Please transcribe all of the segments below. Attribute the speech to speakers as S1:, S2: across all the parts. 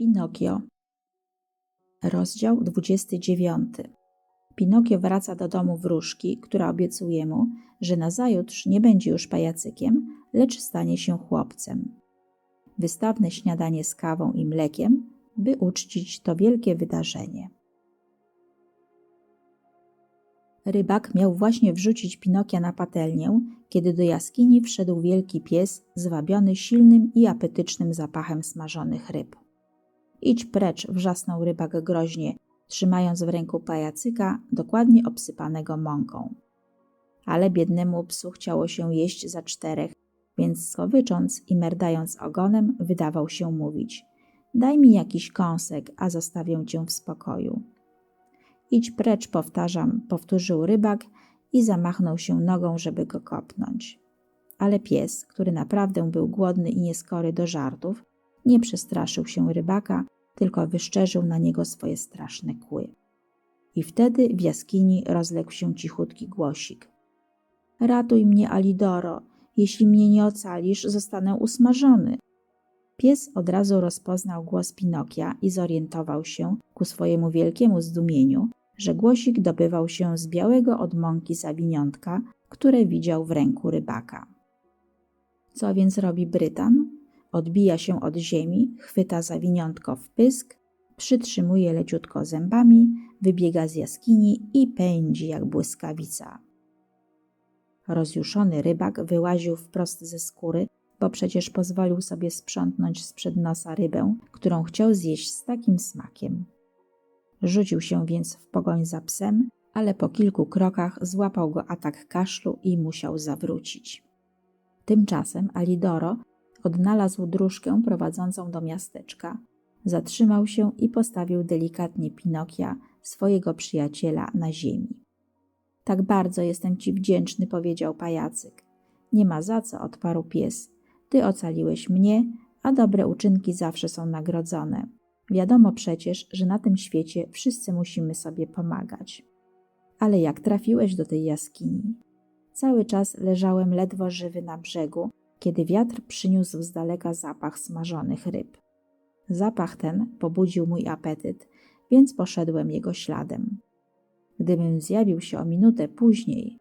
S1: Pinokio. Rozdział 29. Pinokio wraca do domu wróżki, która obiecuje mu, że nazajutrz nie będzie już pajacykiem, lecz stanie się chłopcem. Wystawne śniadanie z kawą i mlekiem, by uczcić to wielkie wydarzenie. Rybak miał właśnie wrzucić Pinokia na patelnię, kiedy do jaskini wszedł wielki pies, zwabiony silnym i apetycznym zapachem smażonych ryb. Idź precz, wrzasnął rybak groźnie, trzymając w ręku pajacyka, dokładnie obsypanego mąką. Ale biednemu psu chciało się jeść za czterech, więc skowycząc i merdając ogonem, wydawał się mówić: Daj mi jakiś kąsek, a zostawię cię w spokoju. Idź precz, powtarzam, powtórzył rybak i zamachnął się nogą, żeby go kopnąć. Ale pies, który naprawdę był głodny i nieskory do żartów, nie przestraszył się rybaka, tylko wyszczerzył na niego swoje straszne kły. I wtedy w jaskini rozległ się cichutki głosik. Ratuj mnie, Alidoro, jeśli mnie nie ocalisz, zostanę usmażony. Pies od razu rozpoznał głos Pinokia i zorientował się, ku swojemu wielkiemu zdumieniu, że głosik dobywał się z białego od mąki zawiniątka, które widział w ręku rybaka. Co więc robi Brytan? Odbija się od ziemi, chwyta zawiniątko w pysk, przytrzymuje leciutko zębami, wybiega z jaskini i pędzi jak błyskawica. Rozjuszony rybak wyłaził wprost ze skóry, bo przecież pozwolił sobie sprzątnąć sprzed nosa rybę, którą chciał zjeść z takim smakiem. Rzucił się więc w pogoń za psem, ale po kilku krokach złapał go atak kaszlu i musiał zawrócić. Tymczasem Alidoro odnalazł dróżkę prowadzącą do miasteczka. Zatrzymał się i postawił delikatnie Pinokia, swojego przyjaciela, na ziemi. Tak bardzo jestem ci wdzięczny, powiedział pajacyk. Nie ma za co, odparł pies. Ty ocaliłeś mnie, a dobre uczynki zawsze są nagrodzone. Wiadomo przecież, że na tym świecie wszyscy musimy sobie pomagać. Ale jak trafiłeś do tej jaskini? Cały czas leżałem ledwo żywy na brzegu, kiedy wiatr przyniósł z daleka zapach smażonych ryb. Zapach ten pobudził mój apetyt, więc poszedłem jego śladem. Gdybym zjawił się o minutę później,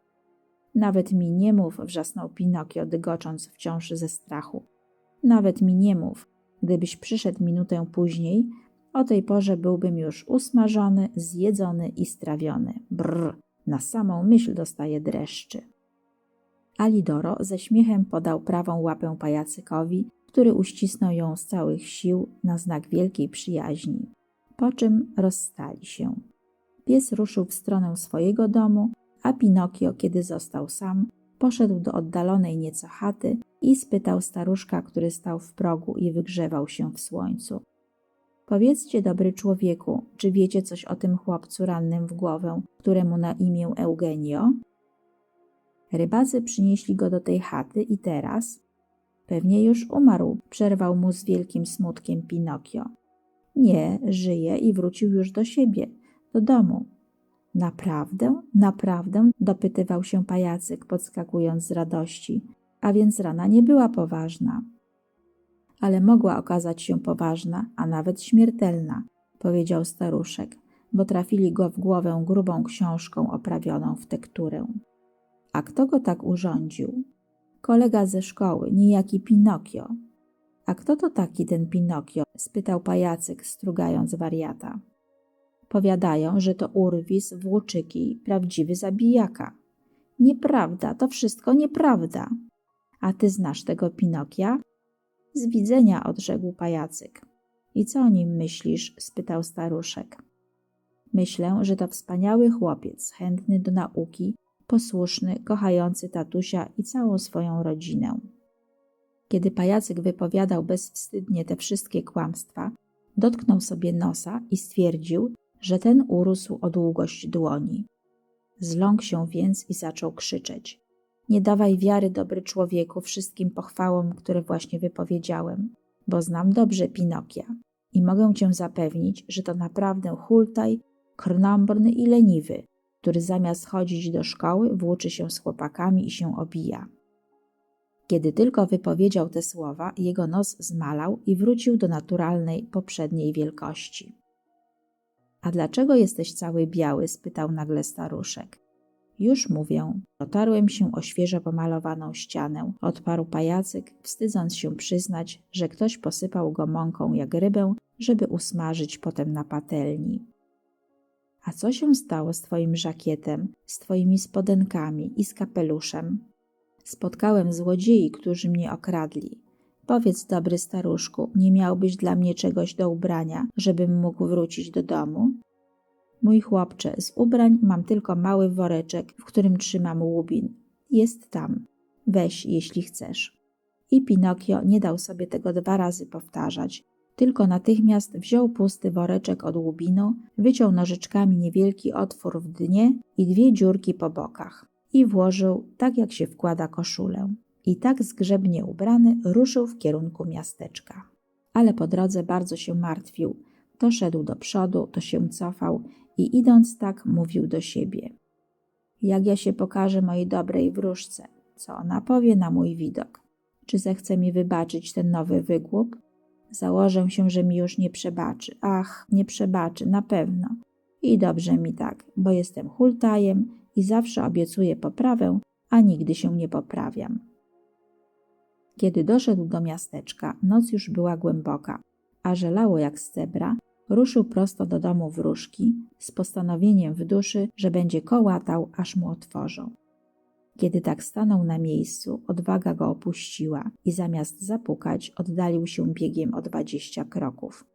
S1: nawet mi nie mów, wrzasnął Pinokio, dygocząc wciąż ze strachu. Nawet mi nie mów, gdybyś przyszedł minutę później, o tej porze byłbym już usmażony, zjedzony i strawiony. Brr, na samą myśl dostaję dreszczy. Alidoro ze śmiechem podał prawą łapę pajacykowi, który uścisnął ją z całych sił na znak wielkiej przyjaźni. Po czym rozstali się. Pies ruszył w stronę swojego domu, a Pinokio, kiedy został sam, poszedł do oddalonej nieco chaty i spytał staruszka, który stał w progu i wygrzewał się w słońcu. Powiedzcie, dobry człowieku, czy wiecie coś o tym chłopcu rannym w głowę, któremu na imię Eugenio? Rybacy przynieśli go do tej chaty i teraz pewnie już umarł, przerwał mu z wielkim smutkiem Pinokio. Nie, żyje i wrócił już do siebie, do domu. Naprawdę? Naprawdę? dopytywał się pajacyk, podskakując z radości. A więc rana nie była poważna. Ale mogła okazać się poważna, a nawet śmiertelna, powiedział staruszek, bo trafili go w głowę grubą książką oprawioną w tekturę. A kto go tak urządził? Kolega ze szkoły, niejaki Pinokio. A kto to taki ten Pinokio? spytał pajacyk, strugając wariata. Powiadają, że to urwis, włóczyki, prawdziwy zabijaka. Nieprawda, to wszystko nieprawda. A ty znasz tego Pinokia? Z widzenia, odrzekł pajacyk. I co o nim myślisz? spytał staruszek. Myślę, że to wspaniały chłopiec, chętny do nauki, posłuszny, kochający tatusia i całą swoją rodzinę. Kiedy pajacyk wypowiadał bezwstydnie te wszystkie kłamstwa, dotknął sobie nosa i stwierdził, że ten urósł o długość dłoni. Zląkł się więc i zaczął krzyczeć. Nie dawaj wiary, dobry człowieku, wszystkim pochwałom, które właśnie wypowiedziałem, bo znam dobrze Pinokia i mogę cię zapewnić, że to naprawdę hultaj, krnąbrny i leniwy, który zamiast chodzić do szkoły, włóczy się z chłopakami i się obija. Kiedy tylko wypowiedział te słowa, jego nos zmalał i wrócił do naturalnej, poprzedniej wielkości. A dlaczego jesteś cały biały? spytał nagle staruszek. Już mówię, otarłem się o świeżo pomalowaną ścianę, odparł pajacyk, wstydząc się przyznać, że ktoś posypał go mąką jak rybę, żeby usmażyć potem na patelni. A co się stało z twoim żakietem, z twoimi spodenkami i z kapeluszem? Spotkałem złodziei, którzy mnie okradli. Powiedz, dobry staruszku, nie miałbyś dla mnie czegoś do ubrania, żebym mógł wrócić do domu? Mój chłopcze, z ubrań mam tylko mały woreczek, w którym trzymam łubin. Jest tam. Weź, jeśli chcesz. I Pinokio nie dał sobie tego dwa razy powtarzać, tylko natychmiast wziął pusty woreczek od łubinu, wyciął nożyczkami niewielki otwór w dnie i dwie dziurki po bokach i włożył tak, jak się wkłada koszulę. I tak zgrzebnie ubrany ruszył w kierunku miasteczka. Ale po drodze bardzo się martwił. To szedł do przodu, to się cofał i idąc tak mówił do siebie. Jak ja się pokażę mojej dobrej wróżce, co ona powie na mój widok? Czy zechce mi wybaczyć ten nowy wygłup? Założę się, że mi już nie przebaczy. Ach, nie przebaczy, na pewno. I dobrze mi tak, bo jestem hultajem i zawsze obiecuję poprawę, a nigdy się nie poprawiam. Kiedy doszedł do miasteczka, noc już była głęboka, a żelało jak z cebra, ruszył prosto do domu wróżki z postanowieniem w duszy, że będzie kołatał, aż mu otworzą. Kiedy tak stanął na miejscu, odwaga go opuściła i zamiast zapukać, oddalił się biegiem o dwadzieścia kroków.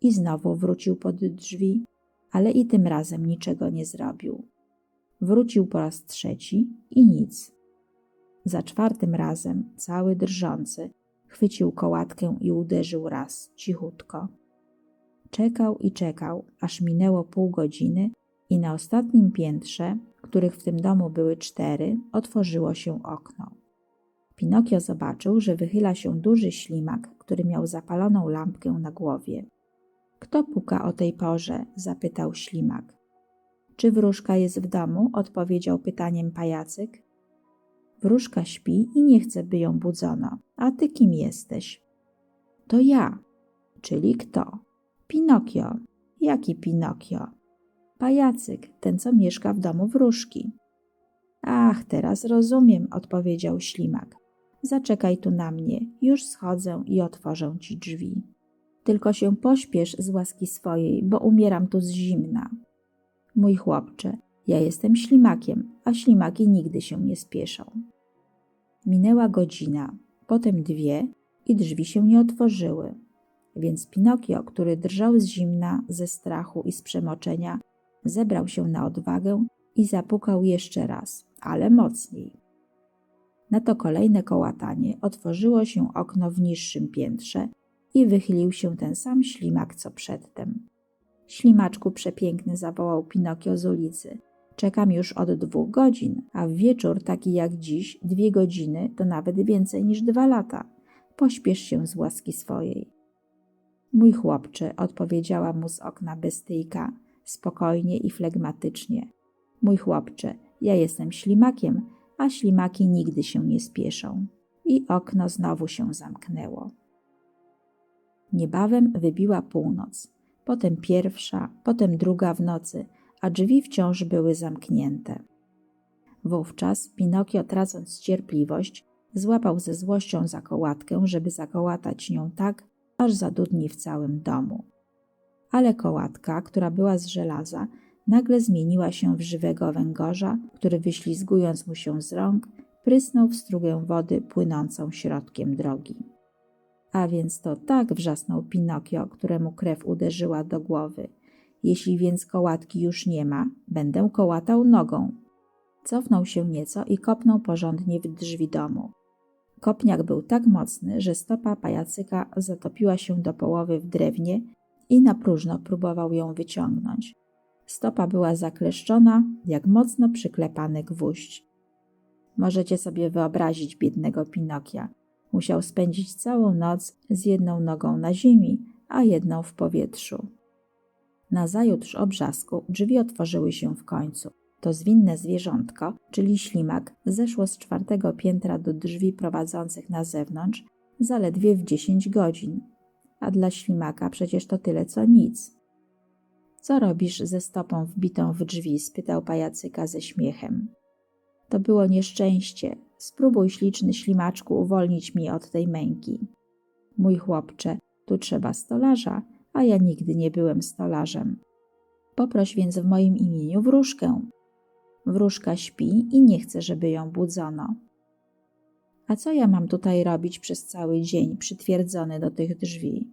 S1: I znowu wrócił pod drzwi, ale i tym razem niczego nie zrobił. Wrócił po raz trzeci i nic. Za czwartym razem, cały drżący, chwycił kołatkę i uderzył raz, cichutko. Czekał i czekał, aż minęło pół godziny i na ostatnim piętrze, których w tym domu były cztery, otworzyło się okno. Pinokio zobaczył, że wychyla się duży ślimak, który miał zapaloną lampkę na głowie. Kto puka o tej porze? zapytał ślimak. Czy wróżka jest w domu? odpowiedział pytaniem pajacyk. Wróżka śpi i nie chce, by ją budzono. A ty kim jesteś? To ja. Czyli kto? Pinokio. Jaki Pinokio? Pajacyk, ten co mieszka w domu wróżki. Ach, teraz rozumiem, odpowiedział ślimak. Zaczekaj tu na mnie, już schodzę i otworzę ci drzwi. Tylko się pośpiesz z łaski swojej, bo umieram tu z zimna. Mój chłopcze, ja jestem ślimakiem, a ślimaki nigdy się nie spieszą. Minęła godzina, potem dwie i drzwi się nie otworzyły. Więc Pinokio, który drżał z zimna, ze strachu i z przemoczenia, zebrał się na odwagę i zapukał jeszcze raz, ale mocniej. Na to kolejne kołatanie otworzyło się okno w niższym piętrze i wychylił się ten sam ślimak co przedtem. Ślimaczku przepiękny, zawołał Pinokio z ulicy. Czekam już od dwóch godzin, a w wieczór taki jak dziś, dwie godziny to nawet więcej niż dwa lata. Pośpiesz się z łaski swojej. Mój chłopcze, odpowiedziała mu z okna bestyjka, spokojnie i flegmatycznie. Mój chłopcze, ja jestem ślimakiem, a ślimaki nigdy się nie spieszą. I okno znowu się zamknęło. Niebawem wybiła północ, potem pierwsza, potem druga w nocy, a drzwi wciąż były zamknięte. Wówczas Pinokio, tracąc cierpliwość, złapał ze złością za kołatkę, żeby zakołatać nią tak, aż zadudni w całym domu. Ale kołatka, która była z żelaza, nagle zmieniła się w żywego węgorza, który wyślizgując mu się z rąk, prysnął w strugę wody płynącą środkiem drogi. A więc to tak wrzasnął Pinokio, któremu krew uderzyła do głowy. Jeśli więc kołatki już nie ma, będę kołatał nogą. Cofnął się nieco i kopnął porządnie w drzwi domu. Kopniak był tak mocny, że stopa pajacyka zatopiła się do połowy w drewnie i na próżno próbował ją wyciągnąć. Stopa była zakleszczona, jak mocno przyklepany gwóźdź. Możecie sobie wyobrazić biednego Pinokia. Musiał spędzić całą noc z jedną nogą na ziemi, a jedną w powietrzu. Nazajutrz obrzasku drzwi otworzyły się w końcu. To zwinne zwierzątko, czyli ślimak, zeszło z czwartego piętra do drzwi prowadzących na zewnątrz zaledwie w 10 godzin. A dla ślimaka przecież to tyle co nic. Co robisz ze stopą wbitą w drzwi? spytał pajacyka ze śmiechem. To było nieszczęście. Spróbuj, śliczny ślimaczku, uwolnić mnie od tej męki. Mój chłopcze, tu trzeba stolarza, a ja nigdy nie byłem stolarzem. Poproś więc w moim imieniu wróżkę. Wróżka śpi i nie chce, żeby ją budzono. A co ja mam tutaj robić przez cały dzień, przytwierdzony do tych drzwi?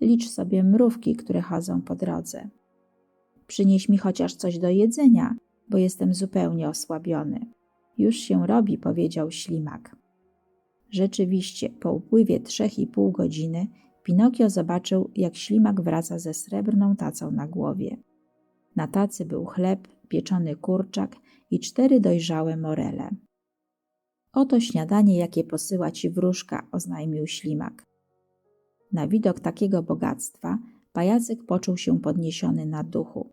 S1: Licz sobie mrówki, które chodzą po drodze. Przynieś mi chociaż coś do jedzenia, bo jestem zupełnie osłabiony. Już się robi, powiedział ślimak. Rzeczywiście, po upływie trzech i pół godziny Pinokio zobaczył, jak ślimak wraca ze srebrną tacą na głowie. Na tacy był chleb, pieczony kurczak i cztery dojrzałe morele. Oto śniadanie, jakie posyła ci wróżka, oznajmił ślimak. Na widok takiego bogactwa pajacyk poczuł się podniesiony na duchu.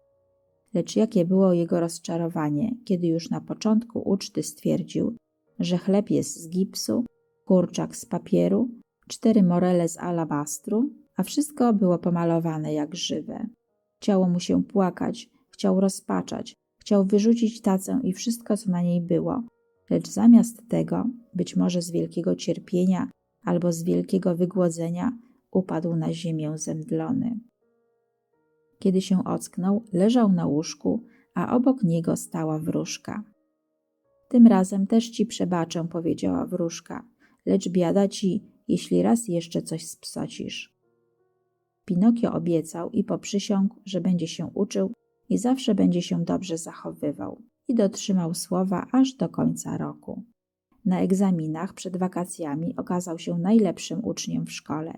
S1: Lecz jakie było jego rozczarowanie, kiedy już na początku uczty stwierdził, że chleb jest z gipsu, kurczak z papieru, cztery morele z alabastru, a wszystko było pomalowane jak żywe. Chciało mu się płakać, chciał rozpaczać, chciał wyrzucić tacę i wszystko, co na niej było, lecz zamiast tego, być może z wielkiego cierpienia albo z wielkiego wygłodzenia, upadł na ziemię zemdlony. Kiedy się ocknął, leżał na łóżku, a obok niego stała wróżka. Tym razem też ci przebaczę, powiedziała wróżka, lecz biada ci, jeśli raz jeszcze coś spsocisz. Pinokio obiecał i poprzysiągł, że będzie się uczył i zawsze będzie się dobrze zachowywał i dotrzymał słowa aż do końca roku. Na egzaminach przed wakacjami okazał się najlepszym uczniem w szkole,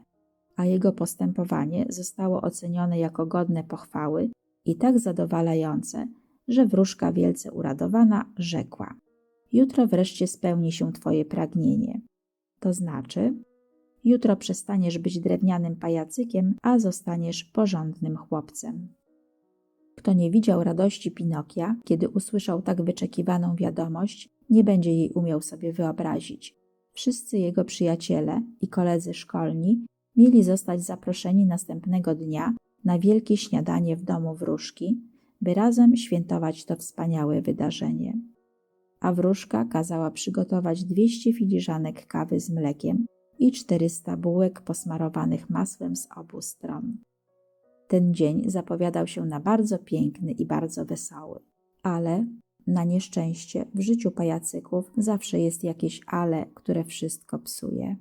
S1: a jego postępowanie zostało ocenione jako godne pochwały i tak zadowalające, że wróżka wielce uradowana rzekła: Jutro wreszcie spełni się Twoje pragnienie. To znaczy, jutro przestaniesz być drewnianym pajacykiem, a zostaniesz porządnym chłopcem. Kto nie widział radości Pinokia, kiedy usłyszał tak wyczekiwaną wiadomość, nie będzie jej umiał sobie wyobrazić. Wszyscy jego przyjaciele i koledzy szkolni mieli zostać zaproszeni następnego dnia na wielkie śniadanie w domu wróżki, by razem świętować to wspaniałe wydarzenie. A wróżka kazała przygotować 200 filiżanek kawy z mlekiem i 400 bułek posmarowanych masłem z obu stron. Ten dzień zapowiadał się na bardzo piękny i bardzo wesoły. Ale, na nieszczęście, w życiu pajacyków zawsze jest jakieś ale, które wszystko psuje.